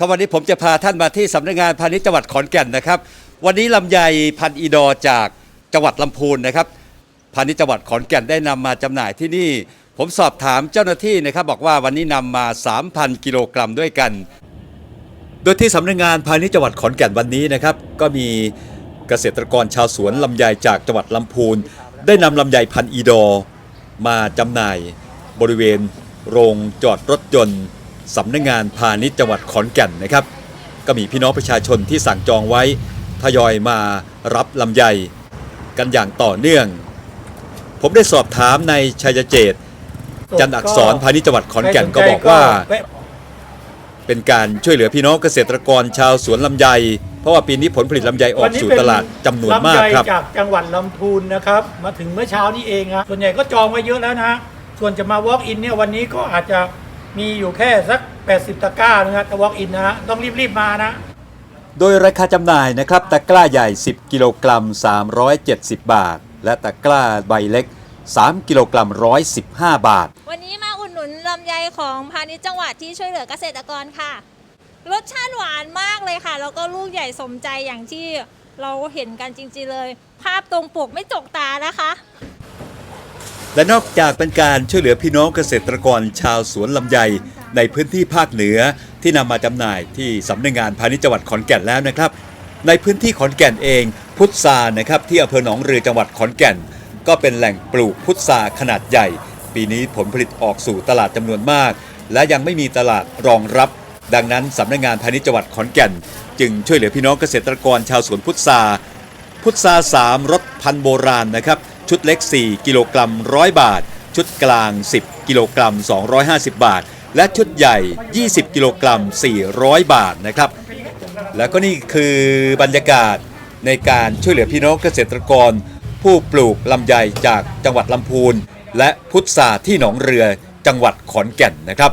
ครับวันนี้ผมจะพาท่านมาที่สำนักงานพาณิชย์จังหวัดขอนแก่นนะครับ วันนี้ลำไยพันอีดอจากจังหวัดลำพูนนะครับพาณิชย์จังหวัดขอนแก่นได้นำมาจำหน่ายที่นี่ ผมสอบถามเจ้าหน้าที่นะครับ บอกว่าวันนี้นำมา 3,000 กิโลกรัมด้วยกัน โดยที่สำนักงานพาณิชย์จังหวัดขอนแก่นวันนี้นะครับ ก็มีเกษตรกรชาวสวนลำไยจากจังหวัดลำพูน ได้นำลำไยพันอีดอ มาจำหน่าย บริเวณโรงจอดรถยนต์ สำนักงานพาณิชย์จังหวัดขอนแก่นนะครับ ก็มีพี่น้องประชาชนที่สั่งจองไว้ทยอยมารับลำไยกันอย่างต่อเนื่อง ผมได้สอบถามในายชัยเจตน์จันทร์อักษรพาณิชย์จังหวัดขอนแก่นก็บอกว่าแวะเป็นการช่วยเหลือพี่น้องเกษตรกรชาวสวนลำไย เพราะว่าปีนี้ผลผลิตลำไยออกสู่ตลาดจำนวนมากครับ ลำไยจากจังหวัดลำพูนนะครับ มาถึงเมื่อเช้านี้เองครับส่วนใหญ่ก็จองไว้เยอะแล้วนะส่วนจะมา walk in เนี่ยวันนี้ก็อาจจะ มีอยู่แค่สัก 80 ตะกร้านะครับแต่ walk in นะฮะต้องรีบ ๆ มานะ โดยราคาจำหน่ายนะครับ ตะกร้าใหญ่ 10 กิโลกรัม 370 บาท และตะกร้าใบเล็ก 3 กิโลกรัม 115 บาท วันนี้มาอุดหนุนลำไยของพาณิชย์จังหวัดที่ช่วยเหลือเกษตรกรค่ะ รสชาติหวานมากเลยค่ะ แล้วก็ลูกใหญ่สมใจอย่างที่เราเห็นกันจริง ๆ เลย ภาพตรงปกไม่จกตานะคะ และนอกจากเป็นการช่วยเหลือพี่น้องเกษตรกรชาวสวนลำไยในพื้นที่ภาคเหนือที่นำมาจำหน่ายที่สำนักงานพาณิชย์จังหวัดขอนแก่นแล้วนะครับ ในพื้นที่ขอนแก่นเองพุทรานะครับที่อำเภอหนองเรือจังหวัดขอนแก่น ก็เป็นแหล่งปลูกพุทราขนาดใหญ่ ปีนี้ผลผลิตออกสู่ตลาดจำนวนมาก และยังไม่มีตลาดรองรับ ดังนั้นสำนักงานพาณิชย์จังหวัดขอนแก่น จึงช่วยเหลือพี่น้องเกษตรกรชาวสวนพุทราพุทรา3รสพันธุ์โบราณนะครับ ชุดเล็ก 4 กิโลกรัม 100 บาท ชุดกลาง 10 กิโลกรัม 250 บาท และชุดใหญ่ 20 กิโลกรัม 400 บาทนะครับ แล้วก็นี่คือบรรยากาศในการช่วยเหลือพี่น้องเกษตรกร ผู้ปลูกลำไยจากจังหวัดลำพูน และพุทราที่หนองเรือจังหวัดขอนแก่นนะครับ